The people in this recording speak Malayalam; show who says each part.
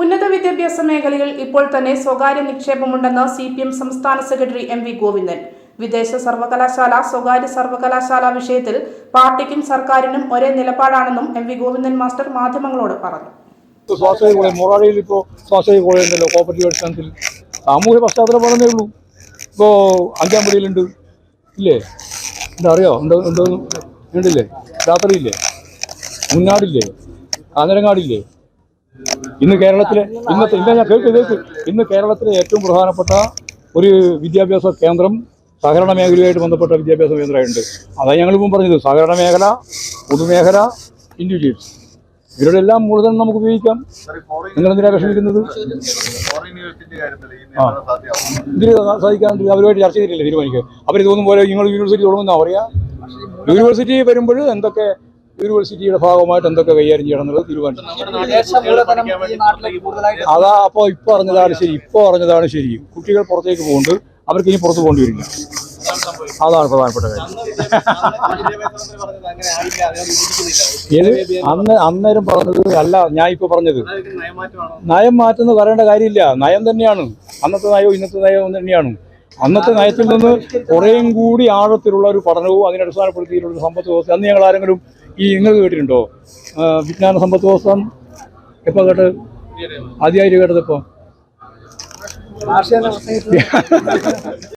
Speaker 1: ഉന്നത വിദ്യാഭ്യാസ മേഖലയിൽ ഇപ്പോൾ തന്നെ സ്വകാര്യ നിക്ഷേപമുണ്ടെന്ന് സി പി എം സംസ്ഥാന സെക്രട്ടറി എം വി ഗോവിന്ദൻ. വിദേശ സർവകലാശാല സ്വകാര്യ സർവകലാശാല വിഷയത്തിൽ പാർട്ടിക്കും സർക്കാരിനും ഒരേ നിലപാടാണെന്നും എം വി ഗോവിന്ദൻ മാസ്റ്റർ മാധ്യമങ്ങളോട് പറഞ്ഞു.
Speaker 2: മൊറാടിയിൽ ഇപ്പോൾ സ്വാശ്രയ കോളേജ് കോപ്പറേറ്റീവ് അടിസ്ഥാനത്തിൽ. സാമൂഹ്യ പശ്ചാത്തലം പറഞ്ഞേ ഉള്ളൂ. ഇപ്പോൾ അഞ്ചാം പടിയിലുണ്ട് ഇല്ലേ? എന്താ അറിയോ? ഉണ്ടോ ഉണ്ടോ ഉണ്ടില്ലേ? രാത്രിയില്ലേ? മുന്നാടില്ലേ? കാഞ്ഞരങ്ങാടില്ലേ ഇന്ന് കേരളത്തിലെ ഇന്നത്തെ ഇന്ന് ഞാൻ കേൾക്ക് കേൾക്ക്. ഇന്ന് കേരളത്തിലെ ഏറ്റവും പ്രധാനപ്പെട്ട ഒരു വിദ്യാഭ്യാസ കേന്ദ്രം സഹകരണ മേഖലയുമായിട്ട് ബന്ധപ്പെട്ട വിദ്യാഭ്യാസ കേന്ദ്രമായിട്ടുണ്ട്. അതാണ് ഞങ്ങൾ ഇപ്പം പറഞ്ഞത്. സഹകരണ മേഖല പൊതുമേഖല ഇൻഡിവിജ്വൽസ് ഇവരുടെ എല്ലാം മൂലധനം നമുക്ക് ഉപയോഗിക്കാം. നിങ്ങൾ എന്തിനാ വിഷമിക്കുന്നത്?
Speaker 3: ആ.
Speaker 2: ഇതിന് സാധിക്കാൻ അവരുമായിട്ട് ചർച്ച ചെയ്തിട്ടില്ല തീരുമാനിക്കുക അവർ തോന്നും പോലെ നിങ്ങൾ യൂണിവേഴ്സിറ്റി തുടങ്ങുന്ന? പറയാ യൂണിവേഴ്സിറ്റി വരുമ്പോൾ എന്തൊക്കെ യൂണിവേഴ്സിറ്റിയുടെ ഭാഗമായിട്ട് എന്തൊക്കെ കൈകാര്യം ചെയ്യണം എന്നുള്ളത് തീരുമാനിച്ചു. അതാ അപ്പോൾ ഇപ്പോൾ അറിഞ്ഞതാണ് ശരി ഇപ്പോൾ അറിഞ്ഞതാണ് ശരി. കുട്ടികൾ പുറത്തേക്ക് പോകുന്നുണ്ട് അവർക്ക് ഇനി പുറത്ത് പോകേണ്ടി വരില്ല. അതാണ് പ്രധാനപ്പെട്ട കാര്യം. അന്ന് അന്നേരം പറഞ്ഞത് അല്ല ഞാൻ ഇപ്പോൾ പറഞ്ഞത്. നയം മാറ്റുന്ന പറയേണ്ട കാര്യമില്ല. നയം തന്നെയാണ്. അന്നത്തെ നയവും ഇന്നത്തെ നയവും തന്നെയാണ്. അന്നത്തെ നയത്തിൽ നിന്ന് കുറേയും കൂടി ആഴത്തിലുള്ള ഒരു പഠനവും അതിനെ അടിസ്ഥാനപ്പെടുത്തിയിട്ടുള്ള സമ്പത്ത് വ്യവസ്ഥ. അന്ന് ഞങ്ങൾ ആരെങ്കിലും ഈ നിങ്ങൾ കേട്ടിട്ടുണ്ടോ? വിജ്ഞാന സമ്പത്ത് ദിവസം എപ്പോൾ കേട്ടത് ആദ്യമായിട്ട് കേട്ടത്
Speaker 4: വ്യവസ്ഥയിൽ